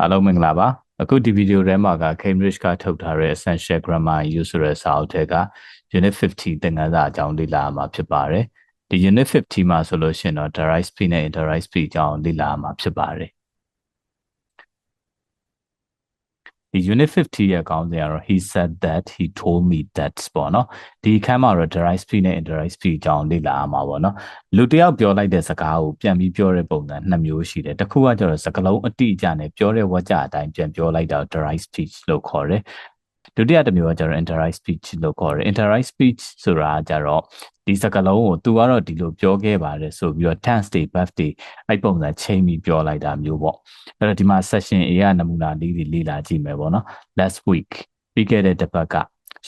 အားလုံးမင်္ဂလာပါအခုဒီဗီဒီယိုထဲမှာက Cambridge ကထုတ်ထားတဲ့ Essential Grammar Use ဆိုတဲ့စာအုပ်ထဲက Unit 50သင်ခန်းစာအကြောင်းလေ့လာမှာဖြစ်ပါတယ်ဒီ Unit 50မှာဆိုလို့ရှိရင်တော့ direct speech နဲ့ indirect speech အကြောင်းလေ့လာမှာဖြစ်ပါတယ် ဒီ unit 50ရဲ့အကောင်းစဉ်ကတော့ he said that he told me that ပေါ့နော်ဒီအခန်းမှာတော့ direct speech နဲ့ indirect speech အကြောင်းလေ့လာရမှာပေါ့နော်လူတစ်ယောက်ပြောလိုက်တဲ့စကားကိုပြန်ပြီးပြောတဲ့ပုံစံနှစ်မျိုးရှိတယ်တစ်ခုကကျတော့စကားလုံးအတိအကျနဲ့ပြောတဲ့ဝါကြအတိုင်းပြန်ပြောလိုက်တာ direct speech လို့ခေါ်တယ် ဒုတိယတစ်မျိုးကကျတော့ indirect speech လို့ခေါ်တယ် indirect speech ဆိုတာကကျတော့ဒီစကားလုံးကို तू ကတော့ဒီလိုပြောခဲ့ပါတယ်ဆိုပြီးတော့ tense တွေ verb တွေအဲ့ပုံစံချိန်ပြီးပြောလိုက်တာမျိုးပေါ့အဲ့တော့ဒီမှာ session A ကနမူနာလေးတွေလေ့လာကြည့်မယ်ပေါ့နော် last week ပြီးခဲ့တဲ့တစ်ပတ်က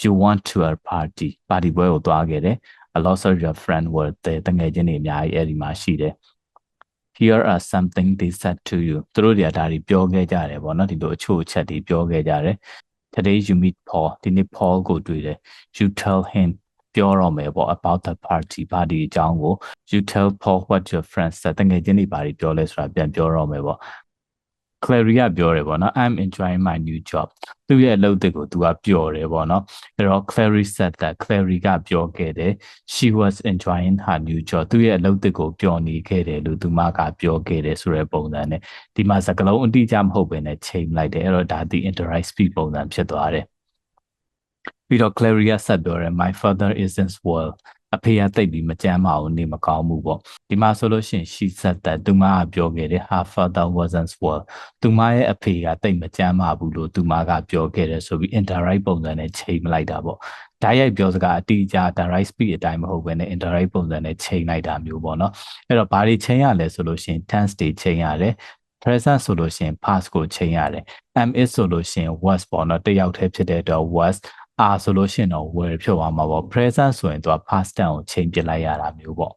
you want to a party party ပွဲကိုသွားခဲ့တယ် a lot of your friend were there တငယ်ချင်းတွေအများကြီးအဲ့ဒီမှာရှိတယ် here are something they said to you သူတို့တွေကဒါတွေပြောခဲ့ကြတယ်ပေါ့နော်ဒီလိုအချို့အချက်တွေပြောခဲ့ကြတယ် today you meet Paul ဒီနေ့ Paul ကိုတွေ့တယ် you tell him ပြောတော့မယ်ပေါ့ about the party party အကြောင်းကို you tell Paul what your friends said တကယ်ချင်းတွေဘာတွေပြောလဲဆိုတာပြန်ပြောတော့မယ်ပေါ့ Clary ကပြောတယ်ပေါ့နော် I'm enjoying my new job သူ့ရဲ့အလုပ်တွေကိုသူကပျော်တယ်ပေါ့နော်အဲ့တော့ Clary said that Clary ကပြောခဲ့တယ် she was enjoying her new job သူ့ရဲ့အလုပ်တွေကိုပျော်နေခဲ့တယ်လို့သူမကပြောခဲ့တယ်ဆိုတဲ့ပုံစံနဲ့ဒီမှာစကားလုံးအတိအကျမဟုတ်ဘဲနဲ့ချိန်လိုက်တယ်အဲ့တော့ဒါဒီ interact speed ပုံစံဖြစ်သွားတယ်ပြီးတော့ Clary ကဆက်ပြောတယ် my father isn't well အဖေကတိတ်ပြီးမကြမ်းမအောင်နေမကောင်းဘူးပေါ့ဒီမှာဆိုလို့ရှိရင် she said that သူမကပြောခဲ့တယ် her father wasn't well သူမရဲ့အဖေကတိတ်မကြမ်းမဘူးလို့သူမကပြောခဲ့တယ်ဆိုပြီး indirect ပုံစံနဲ့ချိန်လိုက်တာပေါ့ဓာတ်ရိုက်ပြောစကားအတိအကျ direct speed အတိုင်းမဟုတ်ဘဲနဲ့ indirect ပုံစံနဲ့ချိန်လိုက်တာမျိုးပေါ့နော်အဲ့တော့ဘာတွေချိန်ရလဲဆိုလို့ရှိရင် tense တွေချိန်ရတယ် present ဆိုလို့ရှိရင် past ကိုချိန်ရတယ် am is ဆိုလို့ရှိရင် was ပေါ့နော်တယောက်တည်းဖြစ်တဲ့အတွက် was အာဆိုလို့ရှိရင်တော့ will ဖြစ်သွားမှာပေါ့ present ဆိုရင်သူက past tense ကိုချိန်ပြလိုက်ရတာမျိုးပေါ့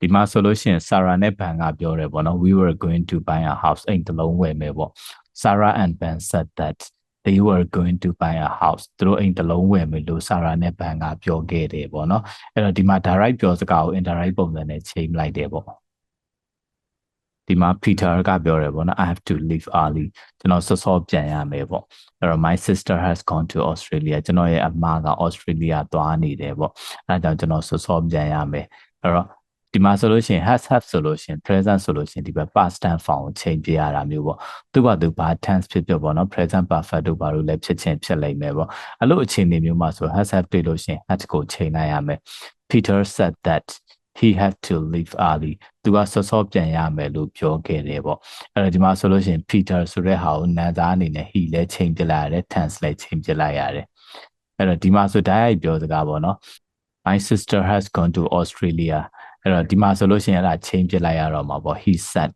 ဒီမှာဆိုလို့ရှိရင် Sarah နဲ့ Ben ကပြောတယ်ပေါ့နော် we were going to buy a house အိမ်တစ်လုံးဝယ်မယ်ပေါ့ Sarah and Ben said that they were going to buy a house သူတို့အိမ်တစ်လုံးဝယ်မယ်လို့ Sarah နဲ့ Ben ကပြောခဲ့တယ်ပေါ့နော်အဲ့တော့ဒီမှာ direct ပြောစကားကို indirect ပုံစံနဲ့ချိန်လိုက်တယ်ပေါ့ ဒီမှာ Peter ကပြောတယ်ပေါ့နော် I have to leave early ကျွန်တော်စောစောပြန်ရမယ်ပေါ့အဲ့တော့ my sister has gone to Australia ကျွန်တော်ရဲ့အမက Australia သွားနေတယ်ပေါ့အဲဒါကြောင့်ကျွန်တော်စောစောပြန်ရမယ်အဲ့တော့ဒီမှာဆိုလို့ရှိရင် has have ဆိုလို့ရှိရင် present ဆိုလို့ရှိရင်ဒီဘက် past tense form ကိုချိန်ပြရတာမျိုးပေါ့သူ့ဘာသူဘာ tense ဖြစ်ဖြစ်ပေါ့နော် present perfect တို့ဘာလို့လဲဖြစ်ချင်းဖြစ်လိမ့်မယ်ပေါ့အဲ့လိုအခြေအနေမျိုးမှာဆို has have တွေ့လို့ရှိရင် had ကိုချိန်လိုက်ရမယ် Peter said that he had to leave early သူကစောစောပြန်ရမယ်လို့ပြောခဲ့တယ်ပေါ့အဲ့တော့ဒီမှာဆိုလို့ရှိရင် Peter ဆိုတဲ့ဟာကိုနာသားအနေနဲ့ he လည်းချိန်ပြလိုက်ရတယ် tense လည်းချိန်ပြလိုက်ရတယ်အဲ့တော့ဒီမှာဆို direct ပြောစကားပေါ့နော် my sister has gone to Australia အဲ့တော့ဒီမှာဆိုလို့ရှိရင်အဲ့ဒါချိန်ပြလိုက်ရတော့မှာပေါ့ he said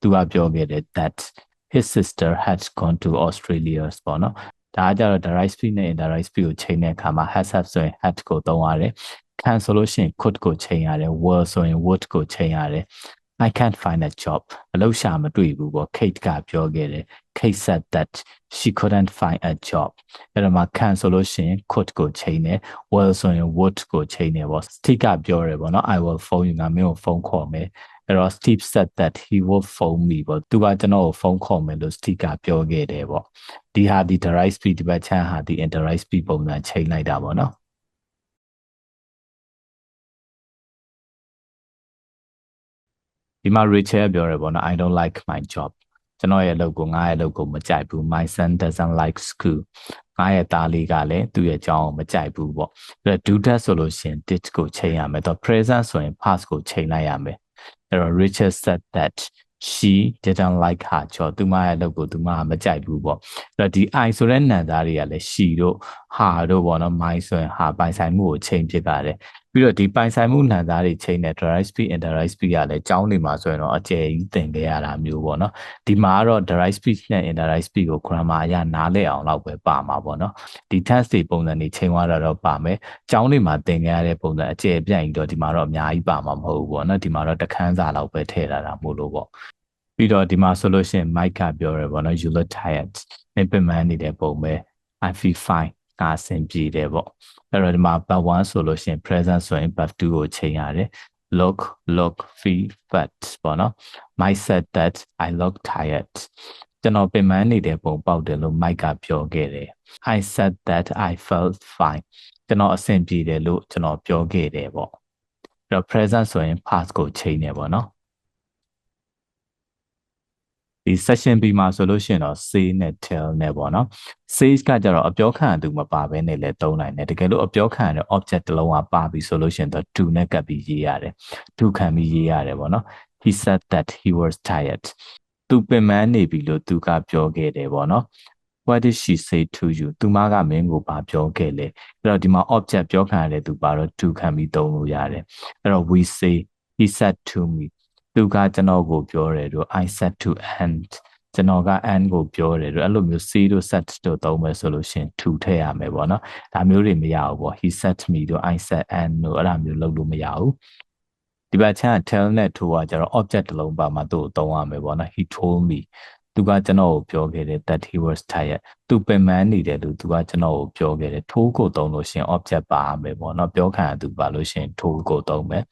သူကပြောခဲ့တယ် that his sister had gone to Australia ပေါ့နော်ဒါကြတော့ direct speech နဲ့ indirect speech ကိုချိန်တဲ့အခါမှာ has have ဆိုရင် had ကိုသုံးရတယ် can ဆိုလို့ရှိရင် could ကိုချိန်ရတယ် will ဆိုရင် would ကိုချိန်ရတယ် I can't find a job အလုပ်ရှာမတွေ့ဘူးပေါ့ Kate ကပြောခဲ့တယ် Kate said that she couldn't find a job အဲ့တော့မှ can ဆိုလို့ရှိရင် could ကိုချိန်တယ် will ဆိုရင် would ကိုချိန်တယ်ပေါ့ Steve ကပြောတယ်ပေါ့နော် I will phone you ငါမင်းကိုဖုန်းခေါ်မယ်အဲ့တော့ Steve said that he will phone me ပေါ့သူကကျွန်တော်ကိုဖုန်းခေါ်မယ်လို့ Steve ကပြောခဲ့တယ်ပေါ့ဒီဟာဒီ direct speed ဒီဘက်ချမ်းဟာဒီ indirect speed ပုံစံချိန်လိုက်တာပေါ့နော် ဒီမှာ Rachel ပြောရပေါ့နော် I don't like my job ကျွန်တော်ရဲ့အလုပ်ကိုငါရဲ့အလုပ်ကိုမကြိုက်ဘူး my son doesn't like school ငါရဲ့သားလေးကလည်းသူ့ရဲ့အကြောင်းကိုမကြိုက်ဘူးပေါ့အဲ့တော့ do that ဆိုလို့ရှိရင် did ကိုချိန်ရမယ်တော့ present ဆိုရင် past ကိုချိန်လိုက်ရမယ်အဲ့တော့ Rachel said that she didn't like her job သူမရဲ့အလုပ်ကိုသူမကမကြိုက်ဘူးပေါ့အဲ့တော့ဒီ I ဆိုတဲ့နံသားတွေကလည်း she တို့ her တို့ပေါ့နော် my ဆိုရင် her ပိုင်ဆိုင်မှုကိုချိန်ဖြစ်ပါတယ် ပြီးတော့ဒီပိုင်ဆိုင်မှုနံသားတွေချိန်တဲ့ direct speech indirect speech ကလည်းကြောင်းနေမှာဆိုရင်တော့အကျယ်ကြီးသင်ခဲ့ရတာမျိုးပေါ့နော်ဒီမှာကတော့ direct speech နဲ့ indirect speech ကို grammar အရနားလည်အောင်လောက်ပဲပါမှာပေါ့နော်ဒီ tense တွေပုံစံတွေချိန်သွားတာတော့ပါမယ်ကြောင်းနေမှာသင်ခဲ့ရတဲ့ပုံစံအကျယ်ပြန့်ကြီးတော့ဒီမှာတော့အများကြီးပါမှာမဟုတ်ဘူးပေါ့နော်ဒီမှာတော့တခန်းစာလောက်ပဲထည့်ထားတာမို့လို့ပေါ့ပြီးတော့ဒီမှာဆိုလို့ရှိရင် Mike ကပြောရပေါ့နော် you look tired မပင်မနေတဲ့ပုံပဲ I feel fine ကအဆင်ပြေတယ်ပေါ့အဲ့တော့ဒီမှာ but 1ဆိုလို့ရှိရင် present ဆိုရင် but 2ကိုချိန်ရတယ် look look feel but ပေါ့နော် my said that i look tired ကျွန်တော်ပင်ပန်းနေတဲ့ပုံပေါက်တယ်လို့ Mike ကပြောခဲ့တယ် I said that I felt fine ကျွန်တော်အဆင်ပြေတယ်လို့ကျွန်တော်ပြောခဲ့တယ်ပေါ့အဲ့တော့ present ဆိုရင် past ကိုချိန်နေပေါ့နော် ဒီ session B မှာဆိုလို့ရှိရင်တော့ say နဲ့ tell နဲ့ပေါ့နော် say ကကြတော့အပြောခံအတူမပါဘဲနဲ့လည်းသုံးနိုင်တယ်တကယ်လို့အပြောခံရတဲ့ object တစ်လုံးကပါပြီဆိုလို့ရှိရင်တော့ to နဲ့ကပ်ပြီးရေးရတယ် to ခံပြီးရေးရတယ်ပေါ့နော် he said that he was tired သူပင်ပန်းနေပြီလို့သူကပြောခဲ့တယ်ပေါ့နော် what did she say to you သူမကမင်းကိုဘာပြောခဲ့လဲအဲ့တော့ဒီမှာ object ပြောခံရတဲ့သူပါတော့ to ခံပြီးသုံးလို့ရတယ်အဲ့တော့ we say he said to me သူကကျွန်တော်ကိုပြောတယ်တို့ I said to and ကျွန်တော်က and ကိုပြောတယ်တို့အဲ့လိုမျိုး say တို့ set တို့သုံးမယ်ဆိုလို့ရှင် to ထည့်ရမယ်ပေါ့နော်ဒါမျိုးတွေမရဘူးပေါ့ he said me တို့ I said and တို့အဲ့ဒါမျိုးလုပ်လို့မရဘူးဒီဘက်ချမ်း tell နဲ့ to ကကျတော့ object တစ်လုံးပါမှသူ့ကိုသုံးရမယ်ပေါ့နော် he told me သူကကျွန်တော်ကိုပြောခဲ့တယ် that he was tired သူပင်ပန်းနေတယ်လို့သူကကျွန်တော်ကိုပြောခဲ့တယ် told ကိုသုံးလို့ရှင် object ပါရမယ်ပေါ့နော်ပြောခံရသူပါလို့ရှင် told ကိုသုံးမယ်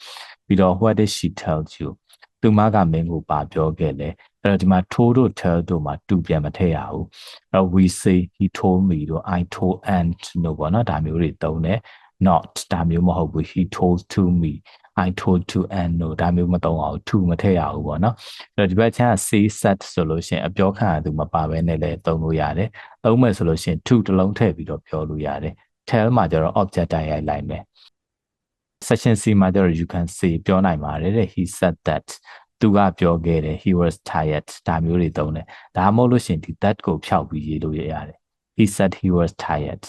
ပြီးတော့ what did she tell you သူမကမင်းကိုပါပြောခဲ့လဲအဲ့တော့ဒီမှာ told တို့ tell တို့မှာတူပြန်မထည့်ရဘူးအဲ့တော့ we say he told me တို့ I told and တို့ပေါ့နော်ဒါမျိုးတွေသုံးတယ် not ဒါမျိုးမဟုတ်ဘူး he told to me I told to and no ဒါမျိုးမသုံးအောင် to မထည့်ရဘူးပေါ့နော်အဲ့တော့ဒီဘက်ချမ်းက say set ဆိုလို့ရှိရင်အပြောခံရသူမပါဘဲနဲ့လည်းသုံးလို့ရတယ်သုံးမယ်ဆိုလို့ရှိရင် to တစ်လုံးထည့်ပြီးတော့ပြောလို့ရတယ် tell မှာကျတော့ object တိုင်းရိုက်လိုက်မယ် section C မှာကျတော့ you can say ပြောနိုင်ပါတယ်တဲ့ he said that သူကပြောခဲ့တယ် he was tired ဒါမျိုးတွေသုံးတယ်ဒါမှမဟုတ်လို့ရှင်ဒီ that ကိုဖျောက်ပြီးရေးလို့ရတယ် he said he was tired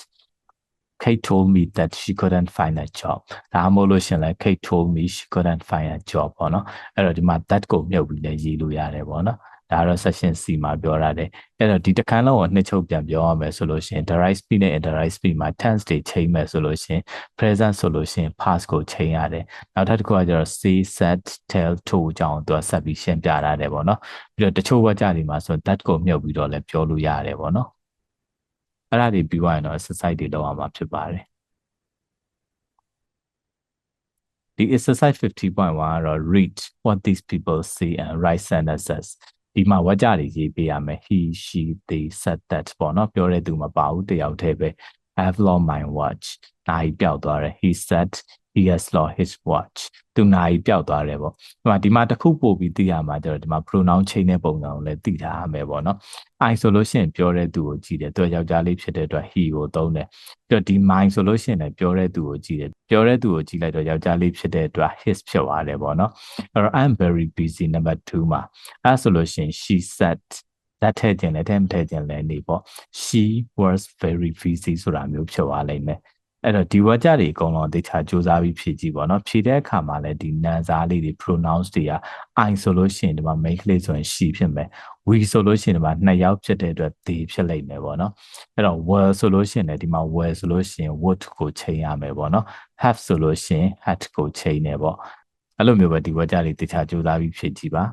Kate told me that she couldn't find a job ဒါမှမဟုတ်လို့ရှင်လဲ Kate told me she couldn't find a job ပေါ့နော်အဲ့တော့ဒီမှာ that ကိုမြုပ်ပြီးလည်းရေးလို့ရတယ်ပေါ့နော် ဒါကတော့ section C မှာပြောရတယ်အဲ့တော့ဒီတစ်ခန်းလုံးကိုနှစ်ချုပ်ပြန်ပြောရမယ်ဆိုလို့ရှိရင် direct speed နဲ့ indirect speed မှာ tense တွေချိန်မယ်ဆိုလို့ရှိရင် present ဆိုလို့ရှိရင် past ကိုချိန်ရတယ်နောက်ထပ်တစ်ခုကကျတော့ say set tell to အကြောင်းသူကဆက်ပြီးရှင်းပြရတယ်ပေါ့နော်ပြီးတော့တချို့ဝါကြတွေမှာဆို that ကိုမြုပ်ပြီးတော့လည်းပြောလို့ရတယ်ပေါ့နော်အဲ့ဒါတွေပြီးသွားရင်တော့ exercise တွေလုပ်အောင်မှာဖြစ်ပါတယ်ဒီ exercise 50.1ကတော့ read what these people say and write sentences ဒီမှာဝါကြတွေရေးပေးရမယ် he she they said that ပေါ့နော်ပြောတဲ့သူမပါဘူးတယောက်တည်းပဲ I have lost my watch နိုင်ပြောက်သွားတယ် he said he has lost his watch သူနိုင်ပြောက်သွားတယ်ပေါ့ဒီမှာဒီမှာတစ်ခုပို့ပြီးသိရမှာကျတော့ဒီမှာ pronoun ချိန်တဲ့ပုံစံကိုလည်းသိထားရမယ်ပေါ့နော် I ဆိုလို့ရှိရင်ပြောတဲ့သူကိုကြည့်တယ်သူကယောက်ျားလေးဖြစ်တဲ့အတွက် he ကိုသုံးတယ်ပြီးတော့ဒီ mine ဆိုလို့ရှိရင်လည်းပြောတဲ့သူကိုကြည့်တယ်ပြောတဲ့သူကိုကြည့်လိုက်တော့ယောက်ျားလေးဖြစ်တဲ့အတွက် his ဖြစ်သွားတယ်ပေါ့နော်အဲ့တော့ I'm very busy number 2မှာအဲဆိုလို့ရှိရင် she said လက်ထည့်ခြင်းလည်းထဲမထည့်ခြင်းလည်းနေပေါ့ she was very busy ဆိုတာမျိုးဖြစ်သွားလိမ့်မယ် အဲ့တော့ဒီ word ကြတွေအကုန်လုံးသိချာစူးစမ်းပြီးဖြည့်ကြည့်ပေါ့နော်ဖြည့်တဲ့အခါမှာလည်းဒီနာမ်စားလေးတွေ pronouns တွေက I ဆိုလို့ရှိရင်ဒီမှာ make လေးဆိုရင် she ဖြစ်မယ် we ဆိုလို့ရှိရင်ဒီမှာနှစ်ယောက်ဖြစ်တဲ့အတွက် they ဖြစ်လိမ့်မယ်ပေါ့နော်အဲ့တော့ were ဆိုလို့ရှိရင်လည်းဒီမှာ were ဆိုလို့ရှိရင် would ကိုချိန်ရမယ်ပေါ့နော် have ဆိုလို့ရှိရင် had ကိုချိန်နေပေါ့အဲ့လိုမျိုးပဲဒီ word ကြတွေသိချာစူးစမ်းပြီးဖြည့်ကြည့်ပါ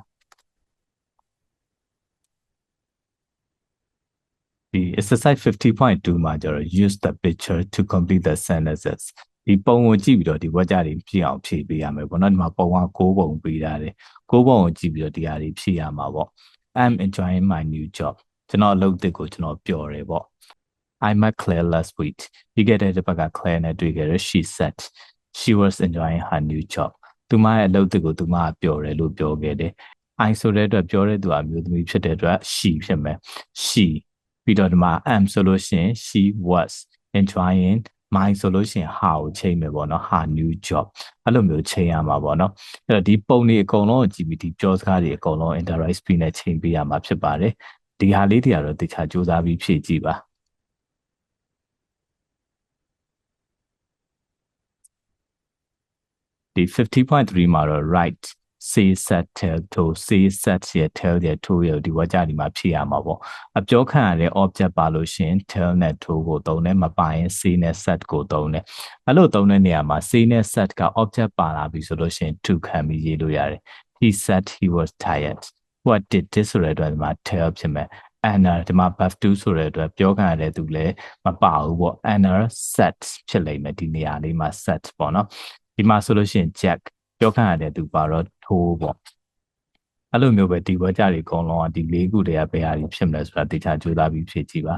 ဒီ exercise 50.2မှာကျတော့ use the picture to complete the sentences ဒီပုံကိုကြည့်ပြီးတော့ဒီဝါကြတွေဖြည့်အောင်ဖြည့်ပေးရမယ်ပေါ့နော်ဒီမှာပုံက6ပုံပေးထားတယ်6ပုံကိုကြည့်ပြီးတော့ဒီဟာတွေဖြည့်ရမှာပေါ့ I'm enjoying my new job ကျွန်တော်အလုပ်သစ်ကိုကျွန်တော်ပျော်တယ်ပေါ့ I met Claire last week ပြီးခဲ့တဲ့တစ်ပတ်က Claire နဲ့တွေ့ခဲ့တယ် she said she was enjoying her new job သူမရဲ့အလုပ်သစ်ကိုသူမကပျော်တယ်လို့ပြောခဲ့တယ် I ဆိုတဲ့အတွက်ပြောတဲ့သူအမျိုးသမီးဖြစ်တဲ့အတွက် she ဖြစ်မယ် she ပြီးတော့ဒီမှာ am ဆိုလို့ရှိရင် she was enjoying my ဆိုလို့ရှိရင် how ကိုချိန်မယ်ပေါ့နော် her new job အဲ့လိုမျိုးချိန်ရမှာပေါ့နော်အဲ့တော့ဒီပုံတွေအကုန်လုံးကိုကြည့်ပြီးဒီပြောစကားတွေအကုန်လုံး interest speed နဲ့ချိန်ပေးရမှာဖြစ်ပါတယ်ဒီဟာလေးတွေကတော့တခြားစူးစမ်းပြီးဖြည့်ကြည့်ပါဒီ50.3မှာတော့ right say set tell to say set ရ tell ရ to ရဒီဝါကြဒီမှာဖြည့်ရမှာပေါ့အပြောခံရတဲ့ object ပါလို့ရှင် tell နဲ့ to ကိုသုံးတယ်မပါရင် say နဲ့ set ကိုသုံးတယ်အဲ့လိုသုံးတဲ့နေရာမှာ say နဲ့ set က object ပါလာပြီဆိုလို့ရှင် to ခံပြီးရေးလို့ရတယ် he said he was tired what did this ဆိုတဲ့အတွက်ဒီမှာ tell ဖြစ်မယ် Anna ဒီမှာ buff 2ဆိုတဲ့အတွက်ပြောခံရတဲ့သူလည်းမပါဘူးပေါ့ Anna set ဖြစ်လိမ့်မယ်ဒီနေရာလေးမှာ set ပေါ့နော်ဒီမှာဆိုလို့ရှိရင် Jack ပြောခံရတဲ့သူပါတော့ ထိုးပေါ့အဲ့လိုမျိုးပဲဒီဘွဲကြတွေအကုန်လုံးကဒီ၄ခုတည်းကဘယ်ဟာကြီးဖြစ်မလဲဆိုတာတေချာကြိုးစားပြီးဖြည့်ကြည့်ပါ